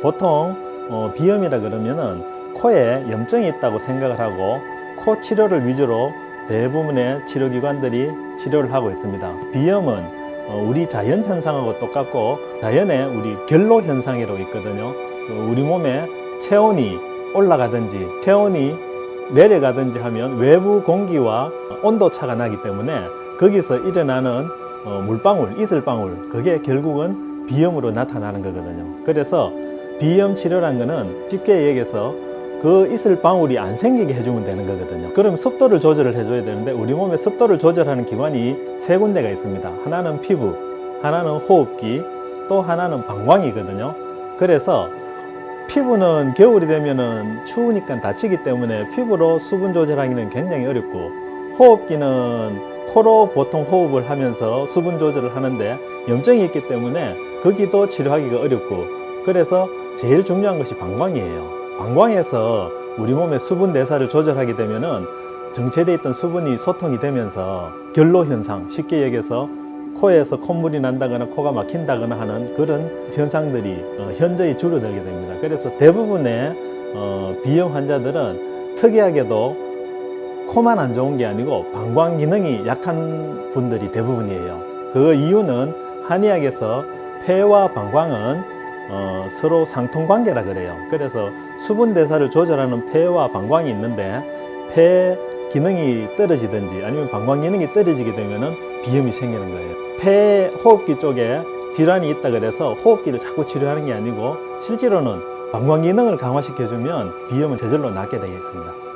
보통 어, 비염이라 그러면은 코에 염증이 있다고 생각을 하고 코 치료를 위주로 대부분의 치료기관들이 치료를 하고 있습니다. 비염은 어, 우리 자연 현상하고 똑같고 자연의 우리 결로 현상이라고 있거든요. 그 우리 몸에 체온이 올라가든지 체온이 내려가든지 하면 외부 공기와 온도 차가 나기 때문에 거기서 일어나는 어, 물방울, 이슬방울 그게 결국은 비염으로 나타나는 거거든요. 그래서 비염 치료란 거는 쉽게 얘기해서 그 이슬 방울이 안 생기게 해주면 되는 거거든요. 그럼 습도를 조절을 해줘야 되는데 우리 몸의 습도를 조절하는 기관이 세 군데가 있습니다. 하나는 피부, 하나는 호흡기, 또 하나는 방광이거든요. 그래서 피부는 겨울이 되면은 추우니까 다치기 때문에 피부로 수분 조절하기는 굉장히 어렵고 호흡기는 코로 보통 호흡을 하면서 수분 조절을 하는데 염증이 있기 때문에 거기도 치료하기가 어렵고 그래서 제일 중요한 것이 방광이에요. 방광에서 우리 몸의 수분 대사를 조절하게 되면은 정체되어 있던 수분이 소통이 되면서 결로 현상, 쉽게 얘기해서 코에서 콧물이 난다거나 코가 막힌다거나 하는 그런 현상들이 어, 현저히 줄어들게 됩니다. 그래서 대부분의 어, 비염 환자들은 특이하게도 코만 안 좋은 게 아니고 방광 기능이 약한 분들이 대부분이에요. 그 이유는 한의학에서 폐와 방광은 어, 서로 상통 관계라 그래요. 그래서 수분 대사를 조절하는 폐와 방광이 있는데 폐 기능이 떨어지든지 아니면 방광 기능이 떨어지게 되면은 비염이 생기는 거예요. 폐 호흡기 쪽에 질환이 있다 그래서 호흡기를 자꾸 치료하는 게 아니고 실제로는 방광 기능을 강화시켜주면 비염은 저절로 낫게 되어 있습니다.